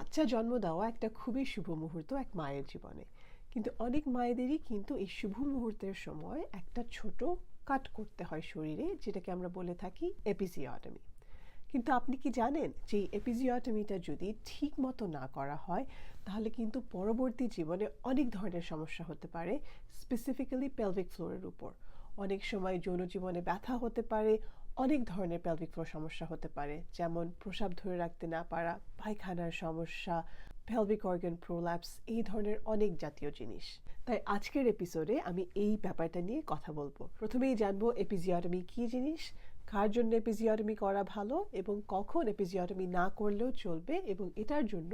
বাচ্চা জন্ম দেওয়া একটা খুবই শুভ মুহূর্ত এক মায়ের জীবনে। কিন্তু অনেক মায়েদেরই কিন্তু এই শুভ মুহূর্তের সময় একটা ছোট কাট করতে হয় শরীরে, যেটাকে আমরা বলে থাকি এপিসিওটমি কিন্তু আপনি কি জানেন যে এপিজিওটমিটা যদি ঠিক মতো না করা হয়, তাহলে কিন্তু পরবর্তী জীবনে অনেক ধরনের সমস্যা হতে পারে স্পেসিফিক্যালি পেলভিক ফ্লোরের উপর। অনেক সময় যৌন জীবনে ব্যথা হতে পারে অনেক ধরনের পেলভিক ফ্লোর সমস্যা হতে পারে, যেমন প্রসাব ধরে রাখতে না পারা, পায়খানার সমস্যা পেলভিক অর্গান প্রোল্যাপস এই ধরনের অনেক জাতীয় জিনিস। তাই আজকের এপিসোডে আমি এই ব্যাপারটা নিয়ে কথা বলব। প্রথমেই জানব এপিজিওটমি কী জিনিস, কার জন্য এপিজিওটমি করা ভালো এবং কখন এপিজিওটমি না করলেও চলবে এবং এটার জন্য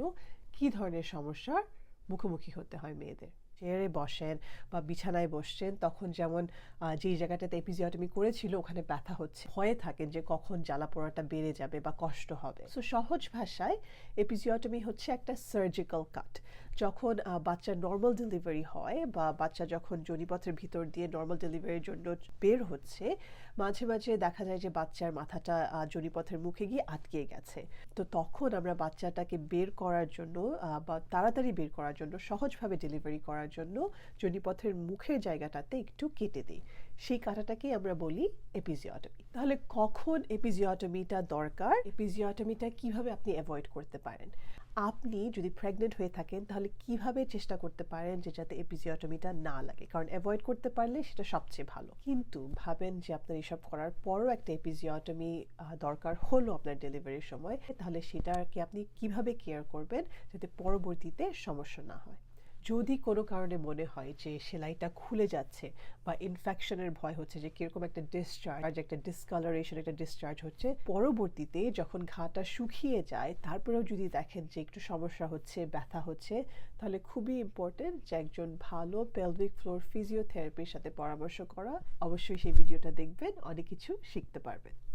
কী ধরনের সমস্যার মুখোমুখি হতে হয় মেয়েদের। চেয়ারে বসেন বা বিছানায় বসছেন, তখন যেমন যেই জায়গাটাতে এপিজিওটমি করেছিল, ওখানে ব্যথা হচ্ছে। ভয়ে থাকেন যে কখন জ্বালা পোড়াটা বেড়ে যাবে বা কষ্ট হবে। সো সহজ ভাষায়, এপিজিওটমি হচ্ছে একটা সার্জিক্যাল কাট যখন বাচ্চার নর্মাল ডেলিভারি হয় বা বাচ্চা যখন জনিপথের ভিতর দিয়ে নর্মাল ডেলিভারির জন্য বের হচ্ছে, মাঝে মাঝে দেখা যায় যে বাচ্চার মাথাটা জনিপথের মুখে গিয়ে আটকে গেছে। তো তখন আমরা বাচ্চাটাকে বের করার জন্য বা তাড়াতাড়ি বের করার জন্য, সহজভাবে ডেলিভারি করার জন্য জনিপথের মুখের জায়গাটাতে একটু কেটে দিই। সেই কাটাটাকেই আমরা বলি এপিজিওটমি তাহলে কখন এপিজিওটমিটা দরকার? এপিজিওটমিটা কীভাবে আপনি অ্যাভয়েড করতে পারেন? আপনি যদি প্রেগনেন্ট হয়ে থাকেন, তাহলে কীভাবে চেষ্টা করতে পারেন যে যাতে এপিজিওটমিটা না লাগে? কারণ অ্যাভয়েড করতে পারলে সেটা সবচেয়ে ভালো। কিন্তু ভাবেন যে আপনার এসব করার পরও একটা এপিজিওটমি দরকার হলো আপনার ডেলিভারির সময়, তাহলে সেটাকে আপনি কীভাবে কেয়ার করবেন যাতে পরবর্তীতে সমস্যা না হয়? যদি কোনো কারণে মনে হয় যে সেলাইটা খুলে যাচ্ছে বা ইনফেকশনের ভয় হচ্ছে যে কীরকম একটা ডিসচার্জ একটা ডিসকালারেশন একটা ডিসচার্জ হচ্ছে, পরবর্তীতে যখন ঘাটা শুকিয়ে যায়, তারপরেও যদি দেখেন যে একটু সমস্যা হচ্ছে, ব্যথা হচ্ছে, তাহলে খুবই ইম্পর্টেন্ট যে একজন ভালো পেলভিক ফ্লোর ফিজিওথেরাপির সাথে পরামর্শ করা। অবশ্যই সেই ভিডিওটা দেখবেন, অনেক কিছু শিখতে পারবেন।